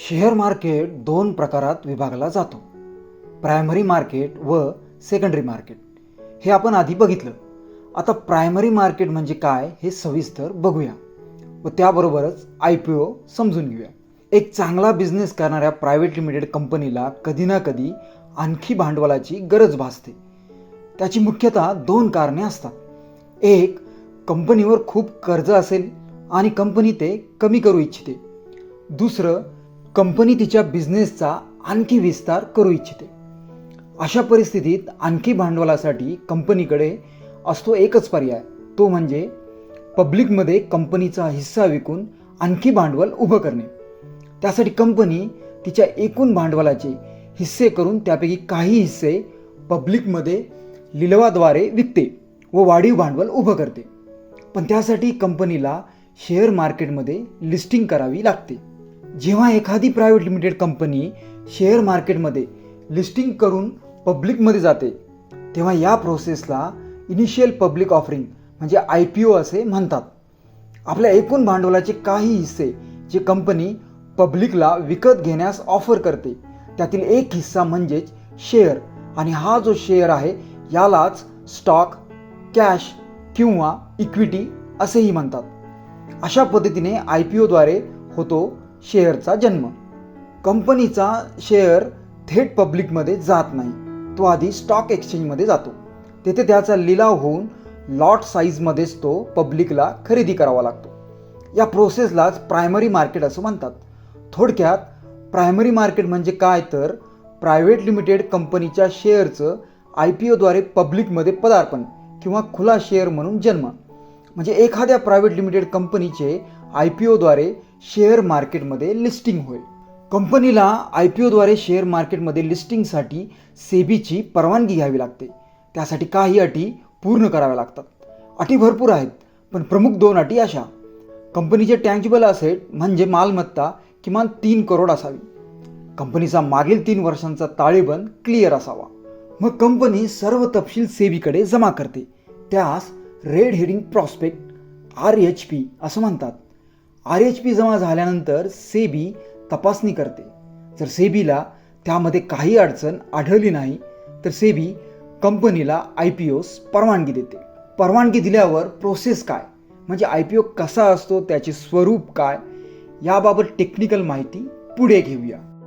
Share market दोन प्रकारात विभागला जातो. प्रायमरी मार्केट व सेकंडरी मार्केट. हे आपण आधी बघितलं. आता प्रायमरी मार्केट म्हणजे काय हे सविस्तर बघूया. व त्याबरोबरच आय पी ओ समजून घेऊया. एक चांगला बिझनेस करणाऱ्या प्रायव्हेट लिमिटेड कंपनीला कधी ना कधी आणखी भांडवलाची गरज भासते. त्याची मुख्यतः दोन कारणे असतात. एक कंपनीवर खूप कर्ज असेल आणि कंपनी ते कमी करू इच्छिते. दुसरं कंपनी तिच्या बिझनेसचा आणखी विस्तार करू इच्छिते. अशा परिस्थितीत आणखी भांडवलासाठी कंपनीकडे असतो एकच पर्याय. तो म्हणजे पब्लिकमध्ये कंपनीचा हिस्सा विकून आणखी भांडवल उभं करणे. त्यासाठी कंपनी तिच्या एकूण भांडवलाचे हिस्से करून त्यापैकी काही हिस्से पब्लिकमध्ये लिलवाद्वारे विकते व वाढीव भांडवल उभं करते. पण त्यासाठी कंपनीला शेअर मार्केटमध्ये लिस्टिंग करावी लागते. जेव्हा एखादी प्रायव्हेट लिमिटेड कंपनी शेअर मार्केटमध्ये लिस्टिंग करून पब्लिकमध्ये जाते तेव्हा या प्रोसेसला इनिशियल पब्लिक ऑफरिंग म्हणजे आय पी ओ असे म्हणतात. आपल्या एकूण भांडवलाचे काही हिस्से जे कंपनी पब्लिकला विकत घेण्यास ऑफर करते त्यातील एक हिस्सा म्हणजेच शेअर आणि हा जो शेअर आहे यालाच स्टॉक कॅश किंवा इक्विटी असेही म्हणतात. अशा पद्धतीने आय पी ओद्वारे होतो शेअरचा जन्म. कंपनीचा शेअर थेट पब्लिकमध्ये जात नाही. तो आधी स्टॉक एक्सचेंजमध्ये जातो. तेथे त्याचा लिलाव होऊन लॉट साईजमध्येच तो पब्लिकला खरेदी करावा लागतो. या प्रोसेसलाच प्रायमरी मार्केट असं म्हणतात. थोडक्यात प्रायमरी मार्केट म्हणजे काय तर प्रायव्हेट लिमिटेड कंपनीच्या शेअरचं आय पी ओद्वारे पब्लिकमध्ये पदार्पण किंवा खुला शेअर म्हणून जन्म. म्हणजे एखाद्या प्रायव्हेट लिमिटेड कंपनीचे आय पी ओद्वारे शेअर मार्केटमध्ये लिस्टिंग होईल. कंपनीला आय पी ओद्वारे शेअर मार्केटमध्ये लिस्टिंगसाठी सेबीची परवानगी घ्यावी लागते. त्यासाठी काही अटी पूर्ण कराव्या लागतात. अटी भरपूर आहेत पण प्रमुख दोन अटी अशा. कंपनीचे टँजिबल असेट म्हणजे मालमत्ता किमान तीन करोड असावी. कंपनीचा मागील तीन वर्षांचा ताळेबंद क्लिअर असावा. मग कंपनी सर्व तपशील सेबीकडे जमा करते. त्यास red herring prospectus R H P असं म्हणतात. आर एच पी जमा झाल्यानंतर सेबी तपासणी करते. जर सेबीला त्यामध्ये काही अडचण आढळली नाही तर सेबी कंपनीला आय पी ओस परवानगी देते. परवानगी दिल्यावर प्रोसेस काय? म्हणजे आय पी ओ कसा असतो? त्याचे स्वरूप काय? याबाबत टेक्निकल माहिती पुढे घेऊया.